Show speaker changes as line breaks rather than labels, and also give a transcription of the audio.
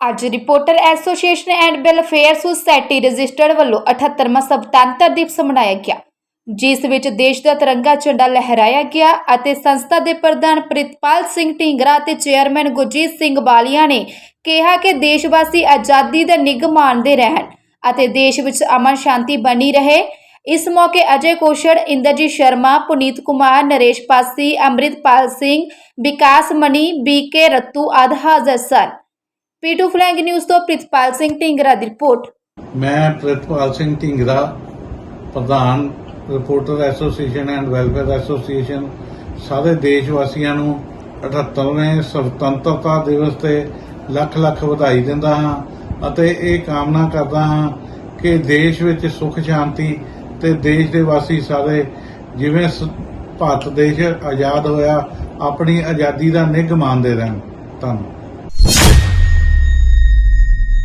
ਅੱਜ reporter association and welfare society registered ਵੱਲੋਂ 78ਵਾਂ ਸੁਤੰਤਰ ਦਿਵਸ ਮਨਾਇਆ ਗਿਆ, ਜਿਸ ਵਿੱਚ ਦੇਸ਼ ਦਾ ਤਿਰੰਗਾ ਝੰਡਾ ਲਹਿਰਾਇਆ ਗਿਆ ਅਤੇ ਸੰਸਥਾ ਦੇ ਪ੍ਰਧਾਨ ਪ੍ਰਿਤਪਾਲ ਸਿੰਘ ਢੀਂਗਰਾ ਅਤੇ ਚੇਅਰਮੈਨ ਗੁਰਜੀਤ ਸਿੰਘ ਬਾਲੀਆ ਨੇ ਕਿਹਾ ਕਿ ਦੇਸ਼ ਵਾਸੀ ਆਜ਼ਾਦੀ ਦਾ ਨਿੱਘ ਮਾਣਦੇ ਰਹਿਣ ਅਤੇ ਦੇਸ਼ ਵਿੱਚ ਅਮਨ ਸ਼ਾਂਤੀ ਬਣੀ ਰਹੇ। ਇਸ ਮੌਕੇ ਅਜੇ ਕੋਸ਼ੜ ਇੰਦਰਜੀਤ ਸ਼ਰਮਾ, ਪੁਨੀਤ ਕੁਮਾਰ, ਨਰੇਸ਼ ਪਾਸੀ, ਅੰਮ੍ਰਿਤਪਾਲ ਸਿੰਘ, ਵਿਕਾਸ ਮਣੀ ਬੀਕੇ ਰੱਤੂ ਆਦਿ ਹਾਜ਼ਰ ਸਨ। ਪੀਟੂ ਫਲੈਂਗ ਨਿਊਜ਼ ਤੋਂ ਪ੍ਰਿਤਪਾਲ ਸਿੰਘ ਢੀਂਗਰਾ ਦੀ ਰਿਪੋਰਟ।
ਮੈਂ ਪ੍ਰਿਤਪਾਲ ਸਿੰਘ ਢਿੰਗਰਾ, ਪ੍ਰਧਾਨ reporter association and welfare association, ਸਾਰੇ ਦੇਸ਼ ਵਾਸੀਆਂ ਨੂੰ 78ਵੇਂ ਸੁਤੰਤਰਤਾ ਦਿਵਸ ਤੇ ਲੱਖ ਲੱਖ ਵਧਾਈ ਦਿੰਦਾ ਹਾਂ ਅਤੇ ਇਹ ਕਾਮਨਾ ਕਰਦਾ ਹਾਂ ਕਿ ਦੇਸ਼ ਵਿੱਚ ਸੁਖ, ਸ਼ਾਂਤੀ ਤੇ ਦੇਸ਼ ਦੇ ਵਾਸੀ ਸਾਰੇ ਜਿਵੇਂ ਭਾਰਤ ਦੇਸ਼ ਆਜ਼ਾਦ ਹੋਇਆ, ਆਪਣੀ ਆਜ਼ਾਦੀ ਦਾ ਨਿੱਘ ਮਾਣਦੇ ਰਹਿਣ। ਧੰਨਵਾਦ।